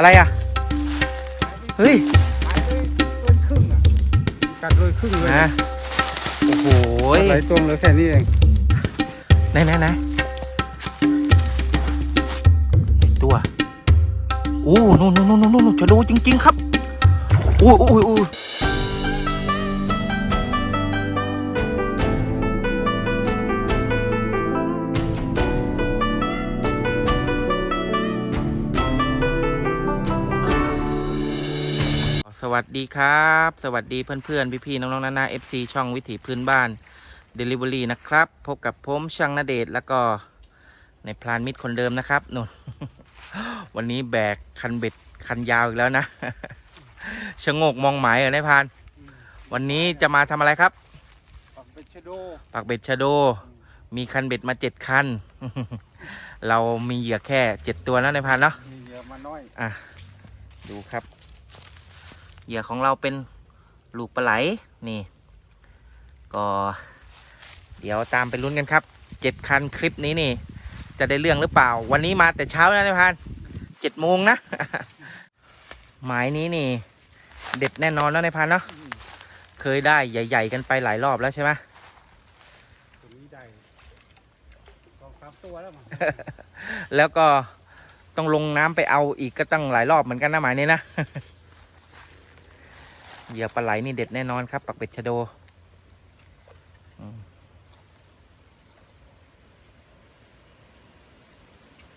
อะไรอะ เฮ้ยหายไปเกินครึ่งอะกัดเลยครึ่งเลยนะโอ้โหไหลตัวเหลือแค่นี้เองไหนไหนไหนตัวอู้นู่นนู่นนู่นนู่นนู่นจะดูจริง ๆ ครับอู้อู้อู้อู้ วัสดีครับ สวัสดีเพื่อนๆพี่ๆน้องๆนานา FC ช่องวิถีพื้นบ้าน Delivery นะครับ พบกับผมช่างนาเดชน์แล้วก็ในพลานมิตรคนเดิมนะครับนุ่นวันนี้แบกคันเบ็ดคันยาวอีกแล้วนะชะโงกมองหมายเหรอในายพราน วันนี้จะมาทำอะไรครับ ปักเป็นชะโดปักเบ็ดชะโด มีคันเบ็ดมาเจ็ดคัน เรามีเหยื่อแค่เจ็ดตัวนะในายพรานเนาะมีเหยื่อมาน้อยดูครับ เหยื่อของเราเป็นลูกปลาไหลนี่ ก็เดี๋ยวตามไปลุ้นกันครับเจ็ดคันคลิปนี้นี่ จะได้เรื่องหรือเปล่า วันนี้มาแต่เช้านะนายพรานเจ็ดโมงนะ หมายนี้นี่ เด็ดแน่นอนแล้วนายพรานเนาะเคยได้ใหญ่ ๆ กันไปหลายรอบแล้วใช่ไหมตัวนี้ได้สองสามตัวแล้วมั้งแล้วก็ต้องลงน้ำไปเอาอีกก็ตั้งหลายรอบเหมือนกันนะหมายนี้นะ เหยื่อปลาไหลนี่เด็ดแน่นอนครับปักเป็ดชะโด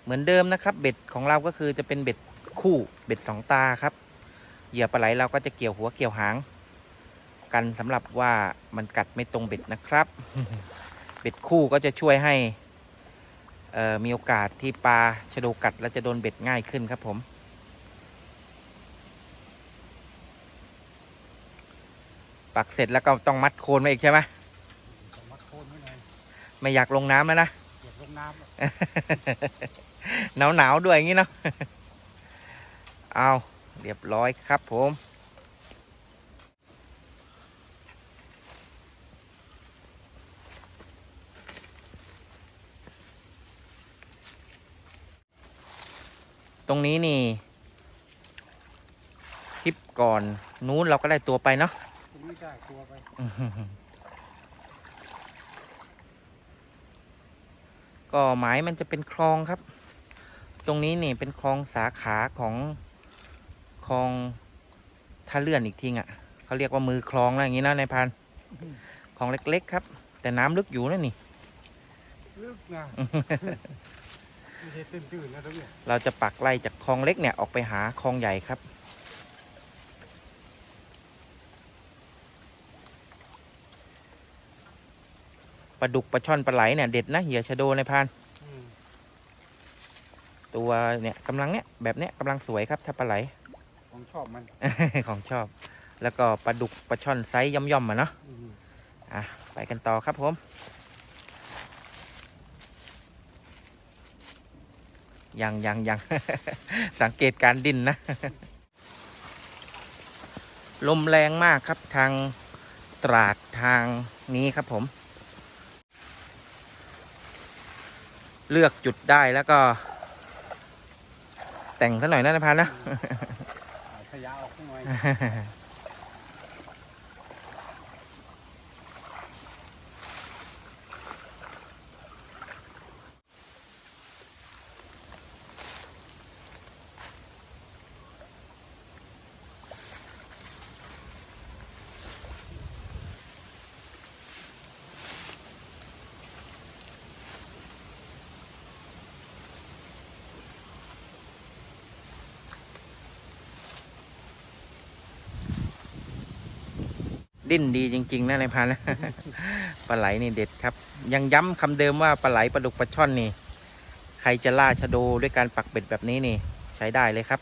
เหมือนเดิมนะครับเบ็ดของเราก็คือจะเป็นเบ็ดคู่เบ็ดสองตาครับเหยื่อปลาไหลเราก็จะเกี่ยวหัวเกี่ยวหาง กันสำหรับว่ามันกัดไม่ตรงเบ็ดนะครับ เบ็ดคู่ก็จะช่วยให้มีโอกาสที่ปลาชะโดกัด แล้วจะโดนเบ็ดง่ายขึ้นครับผม ปักเสร็จแล้วก็ต้องมัดโคนไว้อีกใช่ไหมต้องมัดโคนไว้หน่อยไม่อยากลงน้ำแล้วนะเก็บลงน้ำอะหนาวหนาวๆด้วยอย่างนี้เนาะเอาเรียบร้อยครับผมตรงนี้นี่ คลิปก่อนนู้นเราก็ได้ตัวไปเนาะ ตัวนี้ได้ตัวไปอื้อหือก็หมายมันจะเป็นคลองครับ ตรงนี้นี่เป็นคลองสาขาของคลองท่าเลื่อนอีกทีอะเขาเรียกว่ามือคลองอะไรอย่างงี้นะนายพันคลองเล็ก ๆ ครับ แต่น้ำลึกอยู่นะนี่ลึกนะไม่ใช่ตื้นๆนะตรงเนี้ยเราจะปักไล่จากคลองเล็กเนี่ยออกไปหาคลองใหญ่ครับ ลาดุกปลาช่อนปลาไหลเนี่ยเด็ดนะเหยื่อชะโดในายพรานอืมตัวเนี่ยกำลังเนี่ยแบบเนี้ยกำลังสวยครับถ้าปลาไหล ผมชอบมันของชอบ แล้วก็ปลาดุกปลาช่อนไซส์ย่อมๆอะเนาะอืมอะไปกันต่อครับผม ยังยังยังสังเกตการดิ้นนะ ลมแรงมากครับทางตราดทางนี้ครับผม เลือกจุดได้แล้วก็ แต่งซะหน่อยนะนายพันนะขยะออกหน่อย ดิ้นดีจริงๆนะในพันนะปลาไหลนี่เด็ดครับ ยังย้ำคำเดิมว่าปลาไหลปลาดุกปลาช่อนนี่ ใครจะล่าชะโดด้วยการปักเบ็ดแบบนี้นี่ ใช้ได้เลยครับ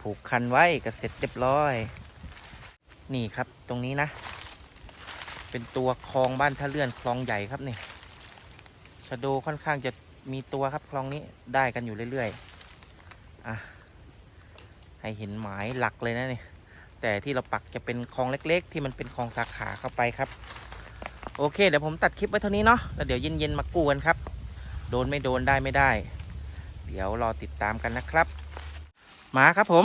ผูกคันไว้ก็เสร็จเรียบร้อย นี่ครับตรงนี้นะ เป็นตัวคลองบ้านท่าเลื่อนคลองใหญ่ครับนี่ชะโดค่อนข้างจะ มีตัวครับคลองนี้ได้กันอยู่เรื่อยๆอะให้เห็นหมายหลักเลยนะนี่แต่ที่เราปักจะเป็นคลองเล็ก ๆ ที่มันเป็นคลองสาขาเข้าไปครับ โอเค เดี๋ยวผมตัดคลิปไว้เท่านี้เนาะแล้วเดี๋ยวเย็นๆมากู้กันครับ โดนไม่โดนได้ไม่ได้ เดี๋ยวรอติดตามกันนะครับมาครับผม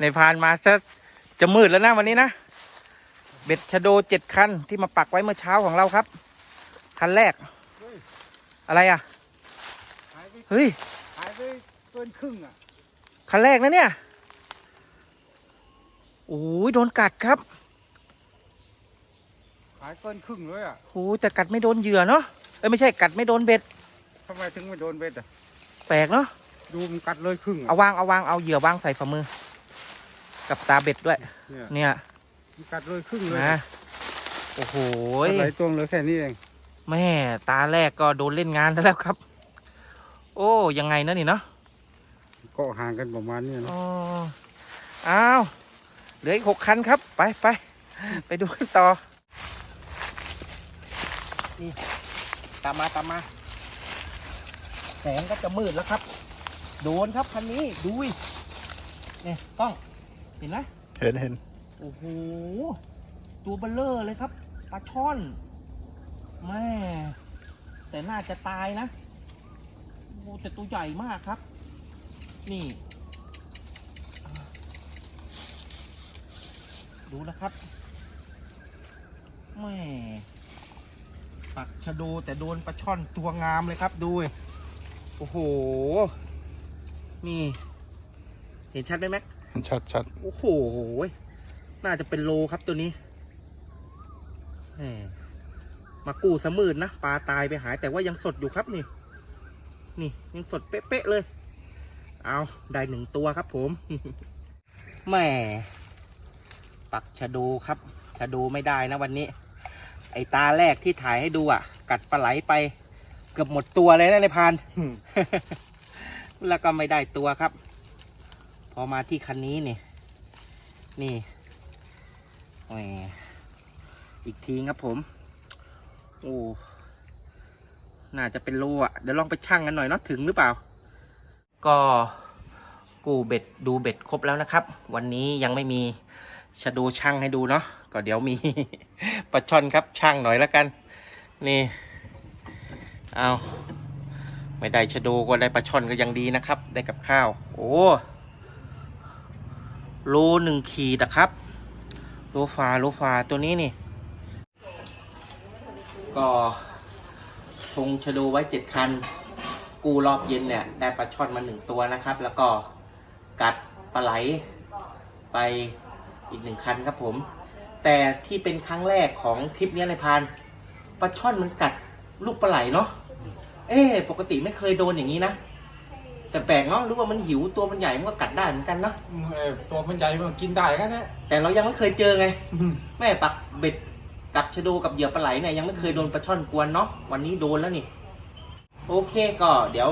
ในพานมาซะจะมืดแล้วนะวันนี้นะเบ็ดชะโดเจ็ดคันที่มาปักไว้เมื่อเช้าของเราครับ คันแรก อะไรอะ หายไปเฮ้ย หายไปเกินครึ่งอะคันแรกนะเนี่ย โอ้ยโดนกัดครับหายเกินครึ่งเลยอะโอ้ยแต่กัดไม่โดนเหยื่อเนาะ เอ้ยไม่ใช่กัดไม่โดนเบ็ด ทำไมถึงไม่โดนเบ็ดอะแปลกเนาะ ดูมันกัดเลยครึ่งเอาอะวางเอาวางเอาเหยื่อวางใส่ฝ่ามือ กับตาเบ็ดด้วย เนี่ยเนี่ยมันกัดเลยครึ่งเลยนะ โอ้โหกัดไหลตวงเหลยแค่นี้เอง แม่ตาแรกก็โดนเล่นงานซะแล้วครับ โอ้ยังไงนะนี่เนาะก็ห่างกันประมาณนี้นะอ๋ออ้าวเหลืออีกหกคันครับ ไปไปไปดูกันต่อนี่ตามมาตามมา แสงก็จะมืดแล้วครับ โดนครับคันนี้ดูดิเนี่ยต้องเห็นไหมเห็นเห็นโอ้โหตัวเบลเลอร์เลยครับปลาช่อนแม่ แต่น่าจะตายนะโอ้แต่ตัวใหญ่มากครับ นี่ ดูนะครับแม่ปักชะโดแต่โดนปลาช่อนตัวงามเลยครับดูดิโอ้โห นี่ เห็นชัดไหมแม็กเห็นชัดชัดโอ้โห น่าจะเป็นโลครับตัวนี้แหม มากู้สมืดนะปลาตายไปหายแต่ว่ายังสดอยู่ครับนี่ นี่ยังสดเป๊ะๆเลย เอาได้หนึ่งตัวครับผมแหม่ปักชะโดครับชะโดไม่ได้นะวันนี้ ไอตาแรกที่ถ่ายให้ดูอะ กัดปลาไหลไป เกือบหมดตัวเลยนะในพานแล้วก็ไม่ได้ตัวครับ พอมาที่คันนี้นี่ นี่อีกทีครับผม โอ้น่าจะเป็นโลอะ เดี๋ยวลองไปชั่งกันหน่อยเนาะถึงหรือเปล่า ก็กูเบ็ดดูเบ็ดครบแล้วนะครับ วันนี้ยังไม่มีชะดูช่างให้ดูเนาะก็เดี๋ยวมีปลาช่อนครับช่างหน่อยแล้วกัน นี่เอาไม่ได้ชะโดก็ได้ปลาช่อนก็ยังดีนะครับ ได้กับข้าว โอ้โลหนึ่งขีดนะครับ โลฟาโลฟาตัวนี้นี่ ก็ทงชะโดไว้เจ็ดคัน กูรอบเย็นเนี่ย ได้ปลาช่อนมาหนึ่งตัวนะครับ แล้วก็กัดปลาไหลไปอีกหนึ่งคันครับผม แต่ที่เป็นครั้งแรกของคลิปเนี้ยในพานปลาช่อนมันกัดลูกปลาไหลเนาะเอ๊ะปกติไม่เคยโดนอย่างนี้นะแต่แปลกเนาะรู้ว่ามันหิวตัวมันใหญ่มันก็กัดได้เหมือนกันเนาะเออตัวมันใหญ่มันกินได้กันนะแต่เรายังไม่เคยเจอไงแม่ปักเบ็ด กับชะโดกับเหยื่อปลาไหลเนี่ยยังไม่เคยโดนปลาช่อนกวนเนาะวันนี้โดนแล้วนี่โอเคก็เดี๋ยว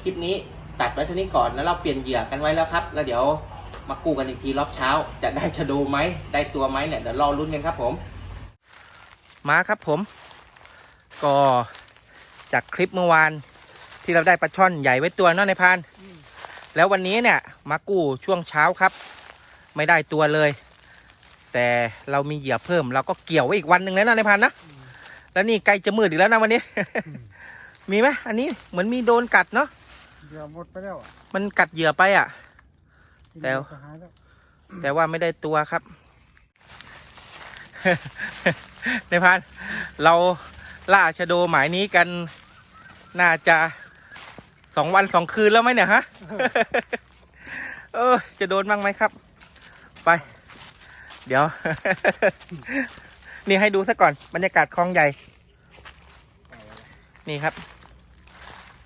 คลิปนี้ตัดไว้เท่านี้ก่อนแล้วเราเปลี่ยนเหยื่อกันไว้แล้วครับ แล้วเดี๋ยวมากู้กันอีกทีรอบเช้า จะได้ชะโดไหมได้ตัวไหมเนี่ยเดี๋ยวรอลุ้นกันครับผม มาครับผม ก็จากคลิปเมื่อวานที่เราได้ปลาช่อนใหญ่ไว้ตัวเนาะในพาน แล้ววันนี้เนี่ยมากู้ช่วงเช้าครับ ไม่ได้ตัวเลย แต่เรามีเหยื่อเพิ่ม เราก็เกี่ยวไว้อีกวันหนึ่งแล้วนะในพันนะแล้วนี่ใกล้จะมืดอีกแล้วนะวันนี้ มีไหมอันนี้เหมือนมีโดนกัดเนาะเดี๋ยวหมดไปแล้วอะมันกัดเหยื่อไปอะแล้วจะหายแล้วแต่ว่าไม่ได้ตัวครับ ในพันเราล่าชะโดหมายนี้กันน่าจะสองวันสองคืนแล้วไหมเนี่ยฮะ เออจะโดนบ้างไหมครับ ไป เดี๋ยว นี่ให้ดูซะก่อนบรรยากาศคลองใหญ่ นี่ครับ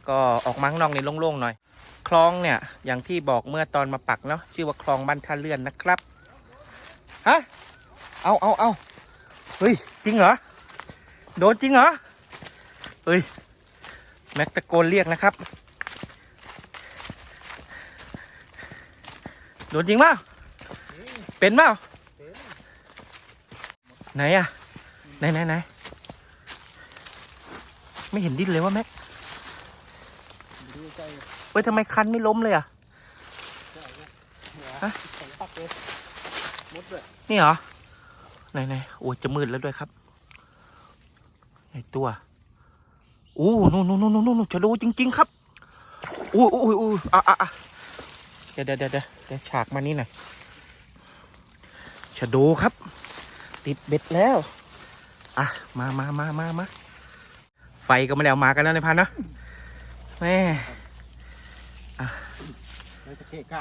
ก็ออกมาข้งนอกนี่โล่งๆหน่อย คลองเนี่ย อย่างที่บอกเมื่อตอนมาปักเนาะชื่อว่าคลองบ้านท่าเลื่อนนะครับฮะเอาเอาเอาเฮ้ยจริงเหรอโดนจริงเหรอเฮ้ยแม็กตะโกนเรียกนะครับโดนจริงเปล่าเป็นเปล่า ไหนอะไหนไหนไหนไม่เห็นดิ้นเลยว่าแม็กเฮ้ยทำไมคันไม่ล้มเลยอะฮะนี่เหรอ ไหนไหนโอ้จะมืดแล้วด้วยครับไอตัวโอ้นู่นนู่นนู่นนู่นนู่นชโดจริง ๆ ครับอู้อู้อู้อะอะอะเดี๋ยวเดี๋ยวเดี๋ยวเดี๋ยวฉากมานี่หน่อยชะโดครับ ติดเบ็ดแล้ว อะ มามามามามาไฟก็ไม่ได้เอามากันแล้วในพันนะแม่แล้วจะเกะกะ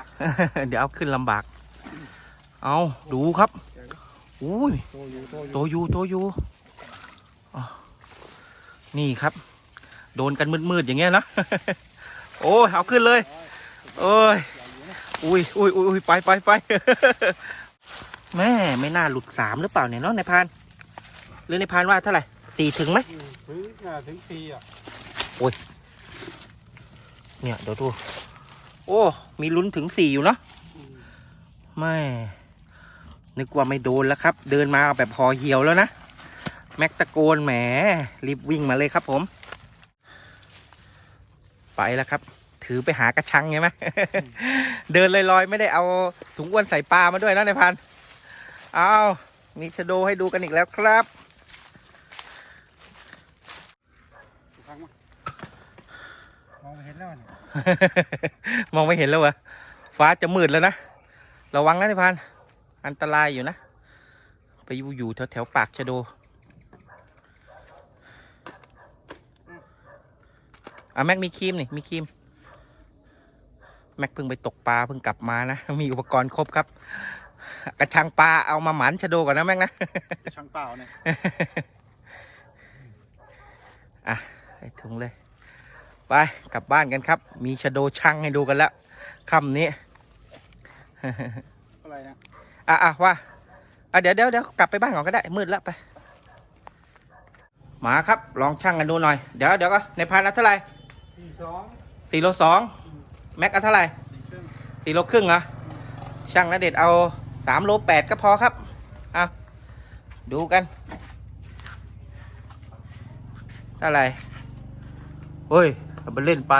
เดี๋ยวเอาขึ้นลำบาก เอาดูครับ อุ้ยโตอยู่โตอโตยู่อยูโตอยูอ๋อนี่ครับ โดนกันมืดๆอย่างเงี้ยนะ โอ้ยเอาขึ้นเลย โอ้ย อุ้ยอุ้ยอุ้ยอุ้ยไปไปไป แม่ไม่น่าหลุดสามหรือเปล่าเนี่ยเนาะในายพาน หรือในายพานว่าเท่าไหร่สี่ถึงไหมอืมถึงอ่าถึงสี่อะเนี่ยเดี๋ยวดูโอ้มีลุ้นถึงสี่อยู่เนาะอืมไม่นึกว่าไม่โดนแล้วครับ เดินมาแบบพอเหี่ยวแล้วนะแม็กตะโกนแหมรีบวิ่งมาเลยครับผม ไปแล้วครับ ถือไปหากระชังใช่ไหมเดินลอยๆ ไม่ได้เอาถุงอ้วนใส่ปลามาด้วยนะในายพันเอามีชะโดให้ดูกันอีกแล้วครับครั้งมามองไม่เห็นแล้วเนี่ยมองไม่เห็นแล้วเหรอฟ้าจะมืดแล้วนะระวังนะในายพันอันตรายอยู่นะ ไปอยู่อยู่แถวแถวๆปากชะโดอะแม็กมีครีมนี่มีครีม แม็กเพิ่งไปตกปลาเพิ่งกลับมานะ มีอุปกรณ์ครบครับ กระชังปลาเอามาหมันชะโดก่อนนะแม็กนะช่างเปล่าเนี่ยอะใส่ถุงเลย ไปกลับบ้านกันครับ มีชะโดช่างให้ดูกันแล้วค่ำนี้อะไรนะอะอะว่าอะเดี๋ยวเดี๋ยวเดี๋ยวกลับไปบ้านก่อนก็ได้มืดแล้วไปมาครับลองช่างกันดูหน่อยเดี๋ยวเดี๋ยวก็ในพันเอาเท่าไหร่สี่สองสี่โลสองแม็กเอาเท่าไหร่สี่ครึ่งสี่โลครึ่งเหรอช่างนะเด็ดเอา สามโลแปดก็พอครับเอาดูกันเท่าไหร่เฮ้ยเอาไปเล่นไป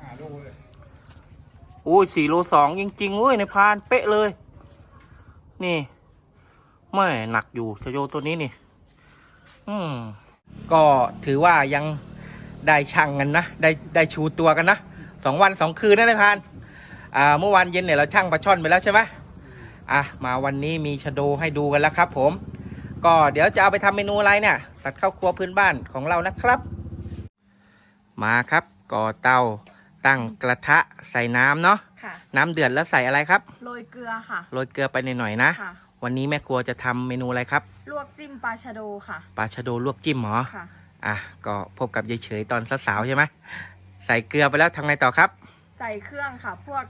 ห้าโลเลยโอ้ยสี่โลสองจริงๆเว้ยในพานเป๊ะเลย นี่ไม่หนักอยู่ชโยตัวนี้นี่ อืมก็ถือว่ายังได้ช่างกันนะ ได้ได้ชูตัวกันนะสองวันสองคืนนะในพาน อ่าเมื่อวานเย็นเนี่ยเราช่างปลาช่อนไปแล้วใช่ไหมอะมาวันนี้มีชะโดให้ดูกันแล้วครับ ผม ก็เดี๋ยวจะเอาไปทำเมนูอะไรเนี่ยตัดข้าวครัวพื้นบ้านของเรานะครับ มาครับก่อเตาตั้งกระทะใส่น้ำเนาะค่ะน้ำเดือดแล้วใส่อะไรครับโรยเกลือค่ะโรยเกลือไปหน่อยๆนะ ค่ะ วันนี้แม่ครัวจะทำเมนูอะไรครับลวกจิ้มปลาชะโดค่ะปลาชะโดลวกจิ้มเหรอค่ะ อะก็พบกับยายเฉยตอนสาวๆใช่ไหมใส่เกลือไปแล้วทำไงต่อครับ ใส่เครื่องค่ะ พวก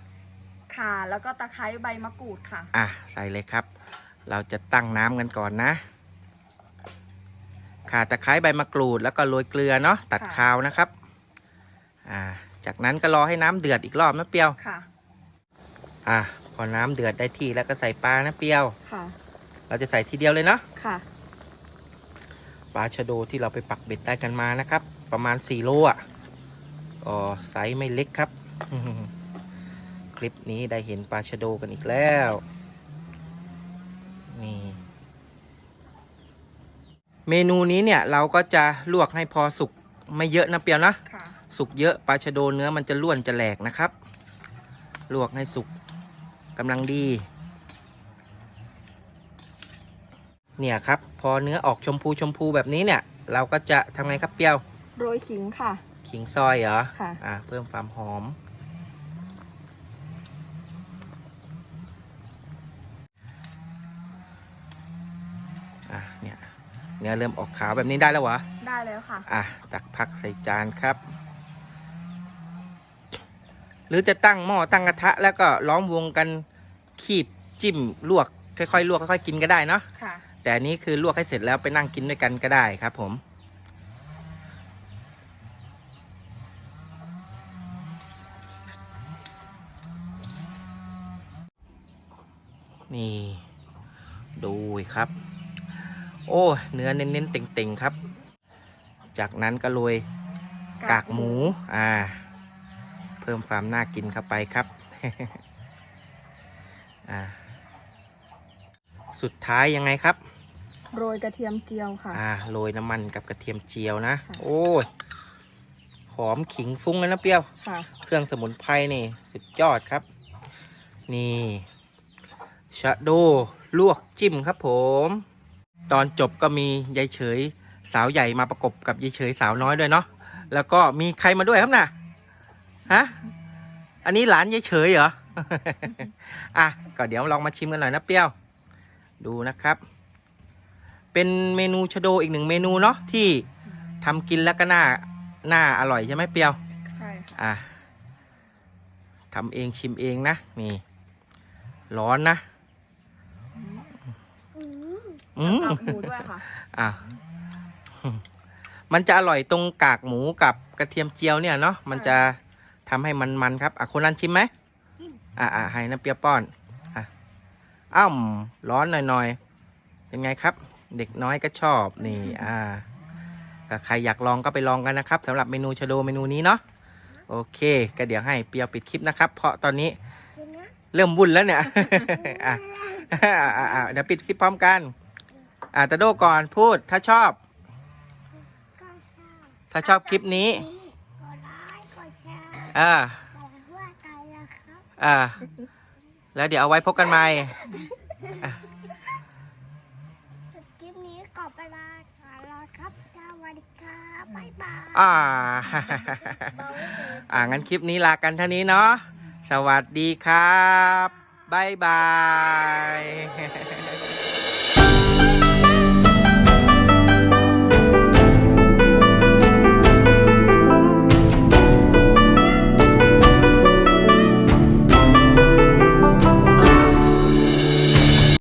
ข่าแล้วก็ตะไคร้ใบมะกรูดค่ะ อะใส่เลยครับ เราจะตั้งน้ำกันก่อนนะข่าตะไคร้ใบมะกรูดแล้วก็โรยเกลือเนาะตัดค่ะ คาวนะครับอ่าจากนั้นก็รอให้น้ำเดือดอีกรอบนะเปรียวค่ะ อะพอน้ำเดือดได้ที่แล้วก็ใส่ปลานะเปรียว ค่ะ เราจะใส่ทีเดียวเลยเนาะค่ะ ปลาชะโดที่เราไปปักเบ็ดได้กันมานะครับ ประมาณ4โลอะก็ไซส์ไม่เล็กครับ คลิปนี้ได้เห็นปลาชะโดกันอีกแล้ว นี่ เมนูนี้เนี่ยเราก็จะลวกให้พอสุกไม่เยอะนะเปียวนะค่ะสุกเยอะปลาชะโดเนื้อมันจะล้วนจะแหลกนะครับ ลวกให้สุกกำลังดี เนี่ยครับ พอเนื้อออกชมพูชมพูแบบนี้เนี่ย เราก็จะทำไงครับเปรี้ยว โรยขิงค่ะ ขิงซอยเหรอ ค่ะ อ่าเพิ่มความหอม อะ เนี่ย เนื้อเริ่มออกขาวแบบนี้ได้แล้วเหรอได้แล้วค่ะ อะตักพักใส่จานครับ หรือจะตั้งหม้อตั้งกระทะ แล้วก็ล้อมวงกันคีบจิ้มลวกค่อยๆลวกค่อยๆกินก็ได้เนาะค่ะ แต่อันนี้คือลวกให้เสร็จแล้วไปนั่งกินด้วยกันก็ได้ครับ ผม นี่ ดูครับ โอ้เนื้อเน้นๆเต่งๆครับ จากนั้นก็โรยกากหมูอ่า เพิ่มความน่ากินเข้าไปครับอ่าสุดท้ายยังไงครับ โรยกระเทียมเจียวค่ะ อ่าโรยน้ำมันกับกระเทียมเจียวนะค่ะโอ้ยหอมขิงฟุ้งเลยนะเปรี้ยว ค่ะ เครื่องสมุนไพรนี่ สุดยอดครับ นี่ชะโดลวกจิ้มครับผม ตอนจบก็มียายเฉยสาวใหญ่มาประกบกับยายเฉยสาวน้อยด้วยเนาะแล้วก็มีใครมาด้วยครับน่ะฮะอันนี้หลานยายเฉยเหรออะก็เดี๋ยวลองมาชิมกันหน่อยนะเปรี้ยว ดูนะครับ เป็นเมนูชะโดอีกหนึ่งเมนูเนาะที่ทำกินแล้วก็น่าน่าอร่อยใช่ไหมเปรี้ยวใช่ค่ะอะทำเองชิมเองนะนี่ร้อนนะ อืมกากหมูด้วยค่ะ อะมันจะอร่อยตรงกากหมูกับกระเทียมเจียวเนี่ยเนาะมันจะทำให้มันมันๆครับอะคนนั้นชิมไหมชิม อะอะให้น้ำเปรี้ยวป้อนอะอ้าวร้อนหน่อยๆเป็นไงครับ เด็กน้อยก็ชอบนี่อ่าก็ใครอยากลองก็ไปลองกันนะครับสำหรับเมนูชะโดเมนูนี้เนาะโอเค ก็เดี๋ยวให้เปรียวปิดคลิปนะครับ เพราะตอนนี้เริ่มวุ่นแล้วเนี่ย อะอะอะอะเดี๋ยวปิดคลิปพร้อมกัน อะตะโดก่อนพูดถ้าชอบถ้าชอบคลิปนี้กดไลค์กดแชร์อ่ากดหัวใจนะครับอ่าแล้วเดี๋ยวเอาไว้พบกันใหม่คลิปนี้ขอบเวลาก่อนแล้วครับสวัสดีครับบ๊ายบาย อ่าเบาเลยอ่า งั้นคลิปนี้ลากันเท่านี้เนาะ สวัสดีครับ บ๊ายบาย